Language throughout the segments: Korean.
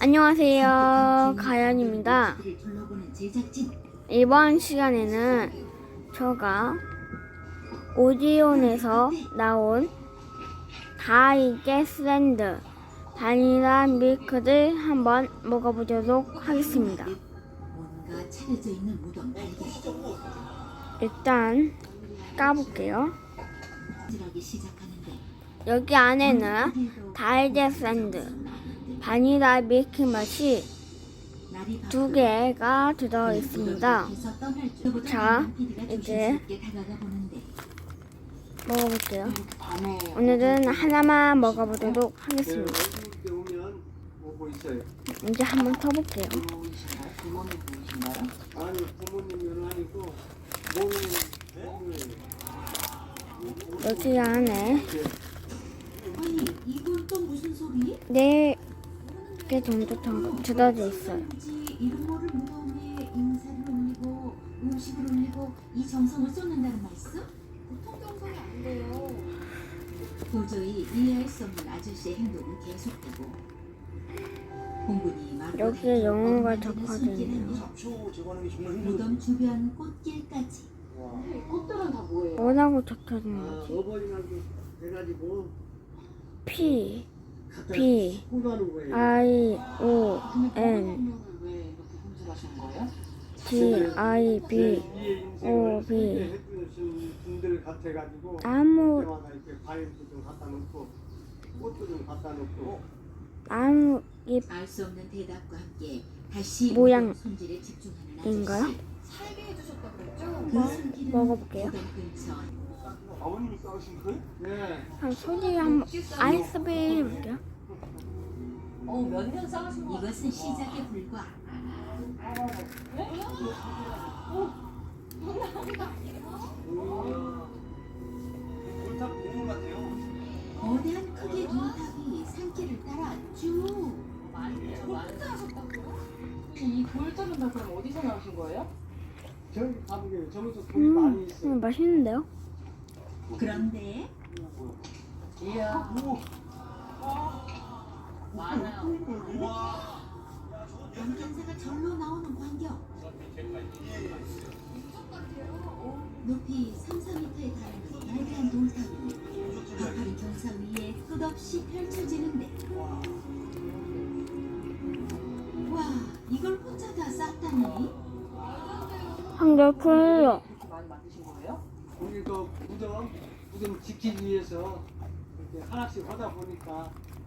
안녕하세요. 가연입니다. 이번 시간에는 제가 오디온에서 나온 다이게스랜드 바닐라 밀크를 한번 먹어보도록 하겠습니다. 일단 까볼게요. 여기 안에는 다이게스랜드 바닐라 밀크 맛이 두 개가 들어 있습니다. 자, 이제 먹어볼게요. 오늘은 하나만 먹어보도록 하겠습니다. 이제 한번 터볼게요. 여기 안에 아 네개 정도 더 들어져 있어요. 굳이 이름 모를 무덤에 인사를 올리고 음식을 올리고 이 정성을 쏟는다는 말씀? 보통 정성이 안 돼요. 도저히 이해할 수 없는 아저씨의 행동은 계속되고 공군이 여기에 영어가 손길을 있네요. 무덤 주변 꽃길까지 뭐라고 적혀진 아, 거지? 어버이날도 해가지고 P B. I O N G I B 오, 비. 해주신 분들 같아가지고 나무 그때마다 이렇게 과일도 좀 갖다 놓고 꽃도 좀 갖다 놓고 나무 잎알수 없는 대답과 함께 다시 모양 무덤 손질에 집중하는 인가요? 아저씨 그 손길은 먹어볼게요. 거예요? 네. 한 소리 한번 아이스베이 해볼게요. 어, 몇 년 싸우신 거 이것은 시작에 불과 골탑 고문 같아요. 거대한 크기의 돌탑이 산길을 따라 쭉 이 돌탑은 다 그럼 어디서 나오신 거예요? 저기 가보게요. 저기서 돌이 음, 많이 있어요. 음, 맛있는데요? 그런데 이야, 오, 많아요. 감탄사가 절로 나오는 광경 높이 3, 4m에 달하는 거대한 돌탑이 가파른 경사 위에 끝없이 펼쳐지는데 와 이걸 혼자 다 쌌다니 한결 클요. 그렇게 많이 만드신 거예요? 우리 그 무덤 무덤 지키기 위해서 이렇게 하나씩 하다 보니까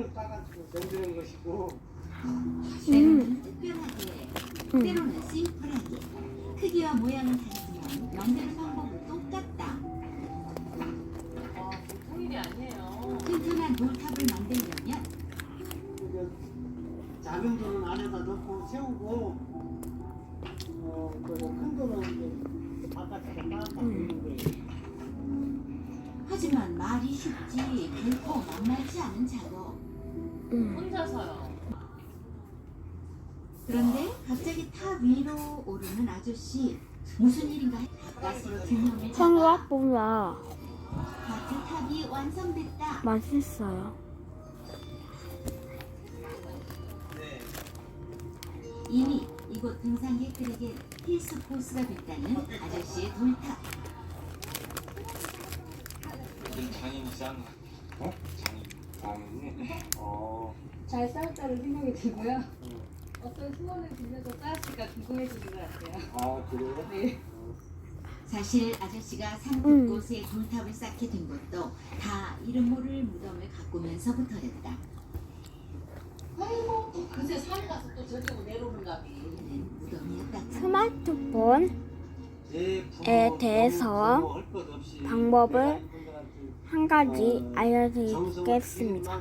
뻘을 따가지고 만드는 것이고 때로는 특별하게 때로는 심플하게 크기와 모양은 다르지만 만드는 방법은 똑같다 와, 보통 일이 아니에요. 튼튼한 돌탑을 만들려면 이제 작은 돌은 안에다 넣고 세우고 어, 그큰 돌은 이제 바깥에다 딱 놓는 거예요. 하지만 말이 쉽지 결코 만만치 않은 작업 음. 혼자서요. 그런데 갑자기 탑 위로 오르는 아저씨 무슨 일인가 가까스로 생각보다 하트 탑이 완성됐다. 맛있어요. 이미 이곳 등산객들에게 필수 코스가 됐다는 아저씨의 돌탑. 장인이 짠 어? 장인 장인이? 어잘 쌓았다는 생각이 들고요. 어떤 수건을 빌려서 쌓았을까 궁금해지는 것 같아요. 아 그래요? 네. 사실 아저씨가 산 음. 곳곳에 돌탑을 쌓게 된 것도 다 이름 모를 무덤을 가꾸면서부터였다 아이고, 또 그새 산 가서 또 저쪽으로 내려오는가 봐. 그는 무덤이었다 스마트폰 에에 대해서 방법을 한 가지 알려드리겠습니다.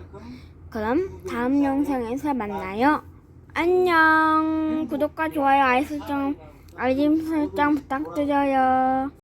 그럼 다음 영상에서 만나요. 안녕. 구독과 좋아요, 알림 설정, 부탁드려요.